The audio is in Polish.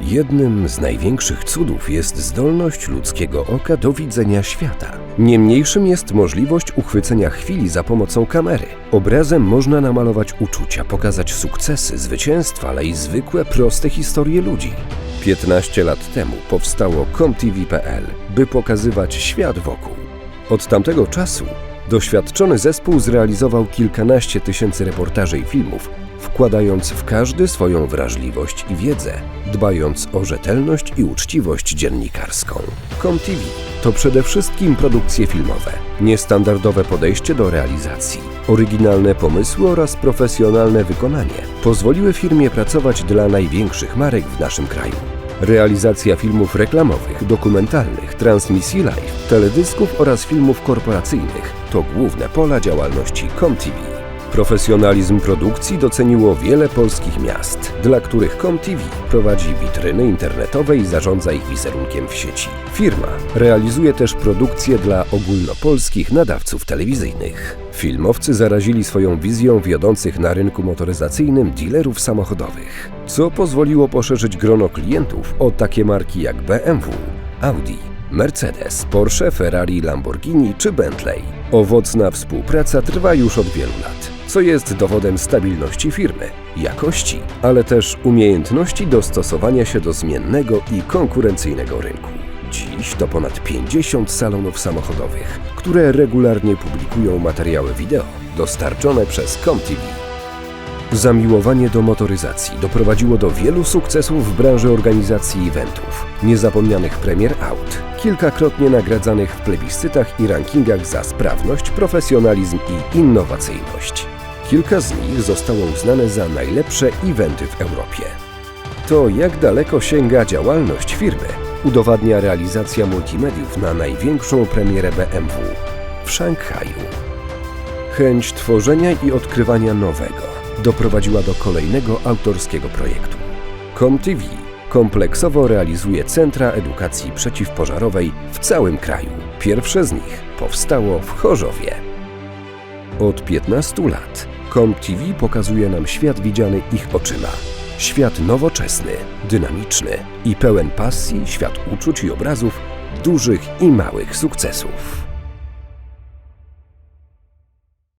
Jednym z największych cudów jest zdolność ludzkiego oka do widzenia świata. Niemniejszym jest możliwość uchwycenia chwili za pomocą kamery. Obrazem można namalować uczucia, pokazać sukcesy, zwycięstwa, ale i zwykłe, proste historie ludzi. 15 lat temu powstało ComTV.pl, by pokazywać świat wokół. Od tamtego czasu doświadczony zespół zrealizował kilkanaście tysięcy reportaży i filmów, wkładając w każdy swoją wrażliwość i wiedzę, dbając o rzetelność i uczciwość dziennikarską. ComTV to przede wszystkim produkcje filmowe, niestandardowe podejście do realizacji, oryginalne pomysły oraz profesjonalne wykonanie pozwoliły firmie pracować dla największych marek w naszym kraju. Realizacja filmów reklamowych, dokumentalnych, transmisji live, teledysków oraz filmów korporacyjnych to główne pola działalności ComTV. Profesjonalizm produkcji doceniło wiele polskich miast, dla których ComTV prowadzi witryny internetowe i zarządza ich wizerunkiem w sieci. Firma realizuje też produkcje dla ogólnopolskich nadawców telewizyjnych. Filmowcy zarazili swoją wizją wiodących na rynku motoryzacyjnym dealerów samochodowych, co pozwoliło poszerzyć grono klientów o takie marki jak BMW, Audi, Mercedes, Porsche, Ferrari, Lamborghini czy Bentley. Owocna współpraca trwa już od wielu lat, co jest dowodem stabilności firmy, jakości, ale też umiejętności dostosowania się do zmiennego i konkurencyjnego rynku. Dziś to ponad 50 salonów samochodowych, które regularnie publikują materiały wideo dostarczone przez ComTV. Zamiłowanie do motoryzacji doprowadziło do wielu sukcesów w branży organizacji eventów, niezapomnianych premier aut, kilkakrotnie nagradzanych w plebiscytach i rankingach za sprawność, profesjonalizm i innowacyjność. Kilka z nich zostało uznane za najlepsze eventy w Europie. To, jak daleko sięga działalność firmy, udowadnia realizacja multimediów na największą premierę BMW w Szanghaju. Chęć tworzenia i odkrywania nowego doprowadziła do kolejnego autorskiego projektu. ComTV kompleksowo realizuje centra edukacji przeciwpożarowej w całym kraju. Pierwsze z nich powstało w Chorzowie. Od 15 lat ComTV pokazuje nam świat widziany ich oczyma. Świat nowoczesny, dynamiczny i pełen pasji, świat uczuć i obrazów, dużych i małych sukcesów.